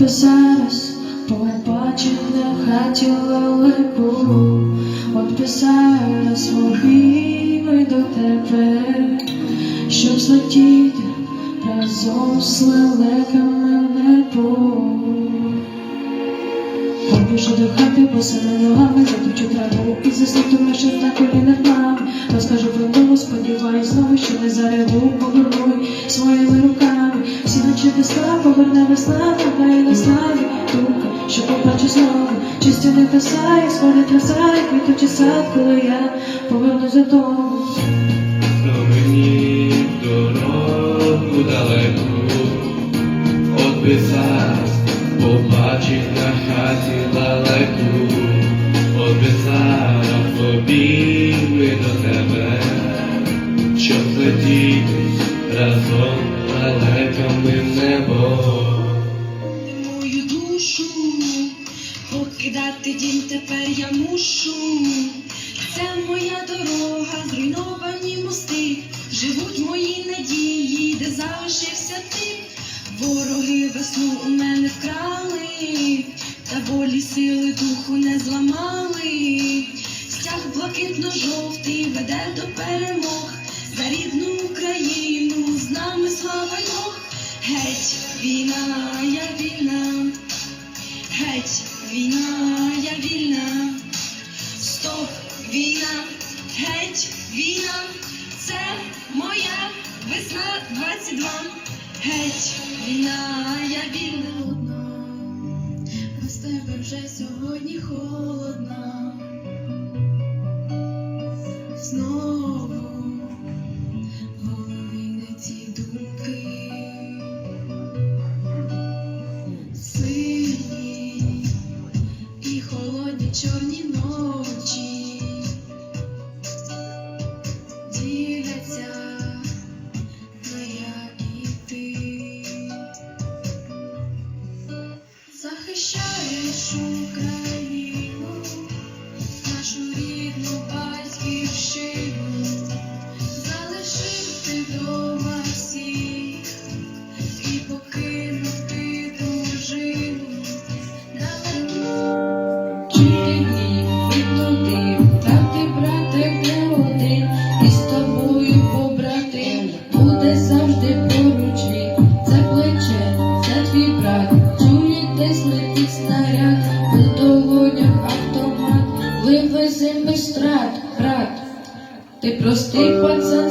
Би зараз побачив на хаті лелеку, от би зараз обійми до тебе, щоб злетіти разом з лелеками небо. Побіжу до хати босими ногами, заточу траву і заснутиме ще на колінах мами. Розкажу про того, сподіваюсь знову, що не зареву, повернуй своїми руками. Весна, поверне весна, нехай не славі думка, що побачу знову. Чисті небеса, і сходить роса, і квітучий сад, коли я повернусь додому. Мені дорогу далеку, би побачить на хаті би зараз побігли до тебе, щоб летіти разом лалеками в небо. мою душу, покидати дім тепер я мушу. Це моя дорога, зруйновані мости, живуть мої надії, де залишився ти. Вороги весну у мене вкрали, та волі сили духу не зламали. Стяг блакитно-жовтий веде до перемог, рідну Україну з нами слава Бог. Геть, війна, я вільна, геть, війна, я вільна, стоп, війна, геть, війна, це моя весна 22. Геть, війна, я вільна одна, без тебе вже сьогодні холодна. Знову завжди плече, це твій брат, чує десь летить снаряд, у долонях автомат, вивези без страт, брат. Ти простий пацан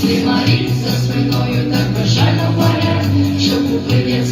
Сила за спиною так бажально варяг, що купив я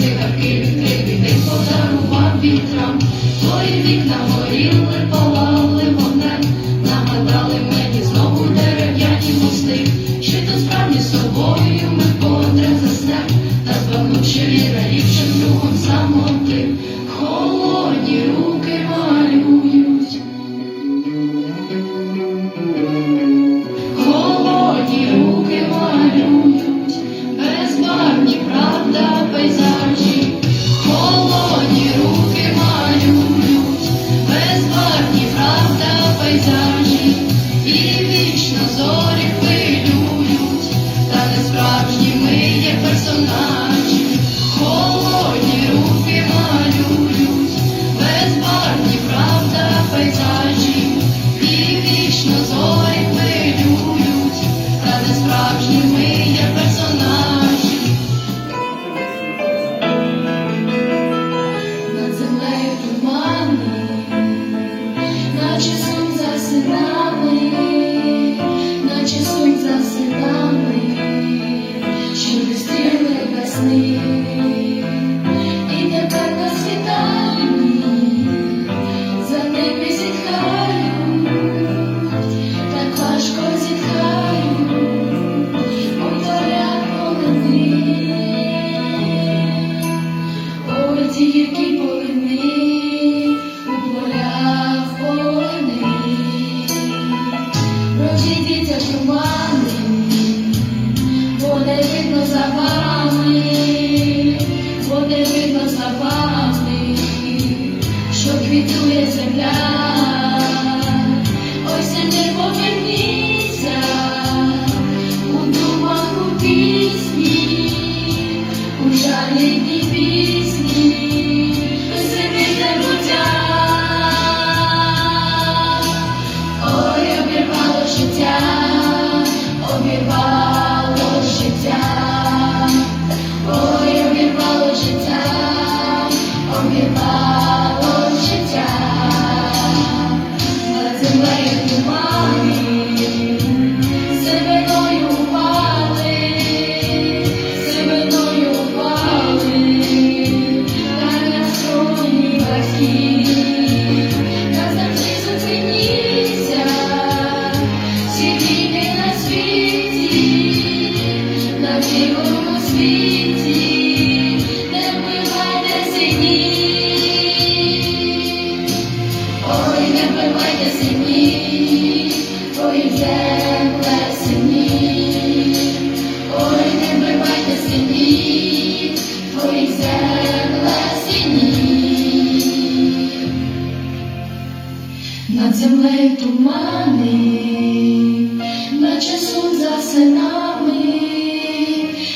тумани, наче сум за синами,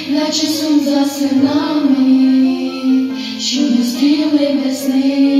наче сум за синами, що не стріли весни.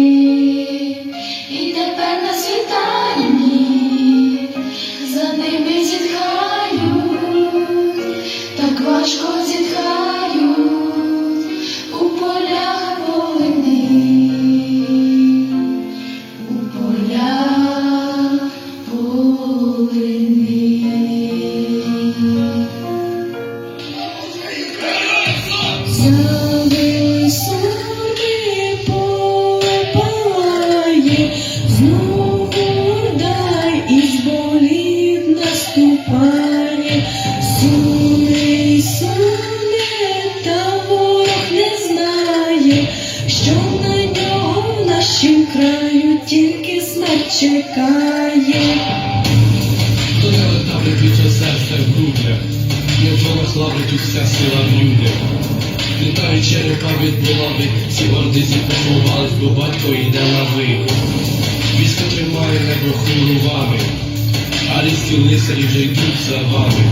людська сила в людях. Літають черепа від булави, всі орди зіпослувались, бо батько йде на ви. Військо тримає небо хвилувами, а різкі лицарі вже йдуть за вами.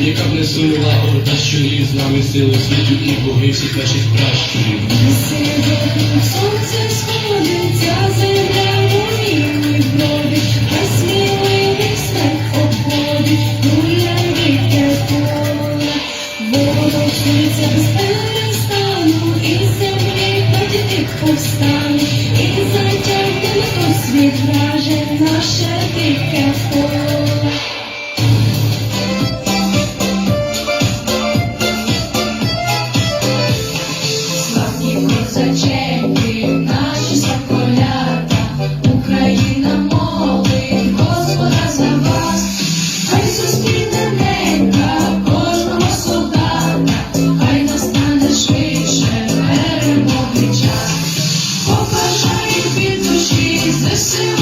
Яка б не сунула орда щурів, з нами силу світу і боги всіх наших пращурів. Yes.